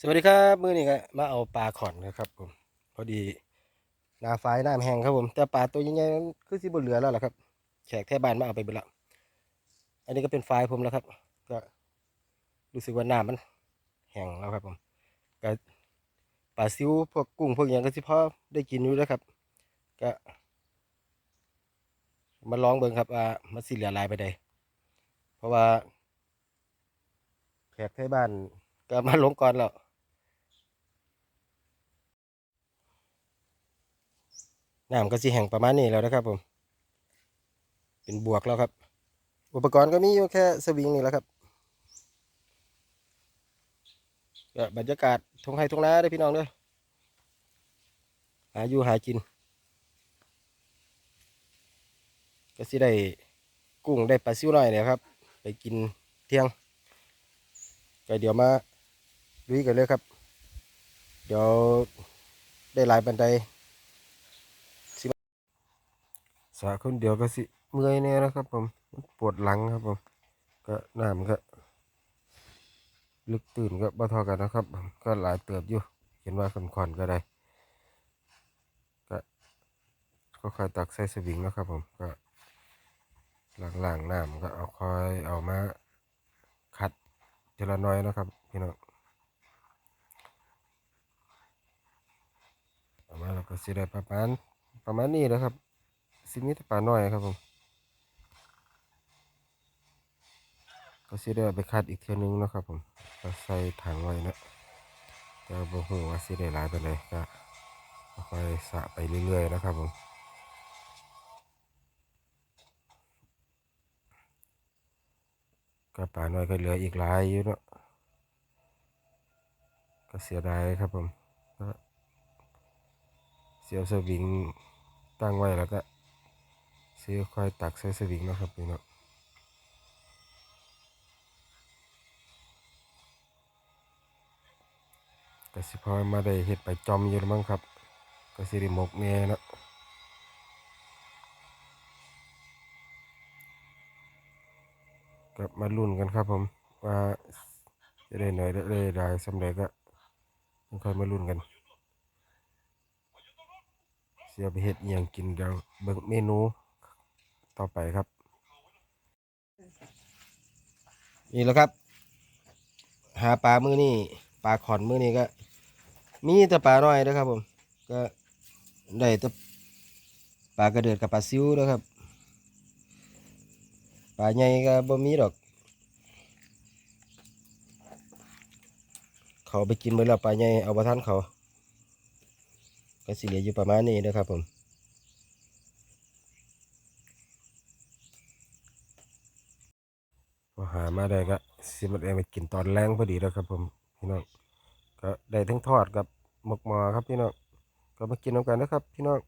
สวัสดีครับมื้อนี้ก็มาเอาปลาขอนนะครับผมพอดีนาฝายน้ำแห้งครับผม แต่ปลาตัวใหญ่ๆนั้นคือสิบนเหลือแล้วล่ะครับแขกแท่บ้านมาเอาไปเบิดละอันนี้ก็เป็นฝายผมแล้วครับ ก็รู้สึกว่าน้ำมันแห้งแล้วครับผมก็ปลาซิวพวกกุ้งพวกอย่างก็สิพอได้กินอยู่แล้วครับ ก็ มาลองเบิ่งครับว่ามันสิเหลือลายไปใดเพราะว่าแขกแท่บ้านก็มาลงก่อนแล้ว น้ำก็สิแห้งประมาณนี้แล้วนะครับผม เป็นบวกแล้วครับ อุปกรณ์ก็มีอยู่แค่สวิงนี่แหละครับบรรยากาศทงไห้ทงนาเด้พี่น้องเด้อหาอยู่หากิน ก็สิได้กุ้งได้ปลาซิวหน่อยเนี่ยครับ ไปกินเที่ยงก็เดี๋ยวมาลุยกันเลยครับ เดี๋ยวได้ลายบันได สาคนเดียวก็สิเมื่อยแน่นะครับผมปวดหลังครับผม ก็น้ำก็ลึกตื่นก็บ่ทอกันนะครับ ก็หลายเติบอยู่เห็นว่าขอนๆก็ได้ ก็ก็ค่อยตักใส่สวิงนะครับผมก็หล่างๆน้ำก็เอาคอยเอามาคัดทีละน้อยนะครับพี่น้องเอามาแล้วก็สิได้ประมาณประมาณนี้นะครับ สิมีแต่ปลาน้อยครับผมก็สิได้ไปคัดอีกเทื่อนึงนะครับผมก็ใส่ถังไว้นะแต่บ่ฮู้ว่าสิได้หลายไปานใดก็ค่อยสะไปเรื่อยๆนะครับผมก็ปลาน้อยก็เหลืออีกหลายอยู่เนาะก็เสียดายครับผมก็เสียวสวิงตั้งไว้แล้วก็ ซื้อค่อยตักใส่สวิงนะครับพี่เนาะก็สิพอมาได้เฮ็ดไปจอมอยู่มั้งครับ ก็สิได้หมกแน่นะก็มาลุ้นกันครับผมว่าจะได้หน่อยได้ได้สำเร็จก็ค่อยมาลุ้นกันเสียไปเฮ็ดอหยังกินเดี๋ยวเบิ่งเมนู ต่อไปครับ นี่แหละครับ หาปลามือนี่ปลาขอนมือนี่ก็ มีแต่ปลาน้อยนะครับผม ก็ได้แต่ปลากระเดิดกับปลาซิวนะครับปลาใหญ่ก็บ่มีดอก เขาไปกินไปแล้วปลาใหญ่เอาไปทันเขา ก็สิเหลืออยู่ประมาณนี้นะครับผม พอหามาได้ก็สิมันเองไปกินตอนแรงพอดีแล้วครับ ผมพี่น้องก็ได้ทั้งทอดกับหมกหมอครับพี่น้องก็มากินน้ำกันนะครับ พี่น้อง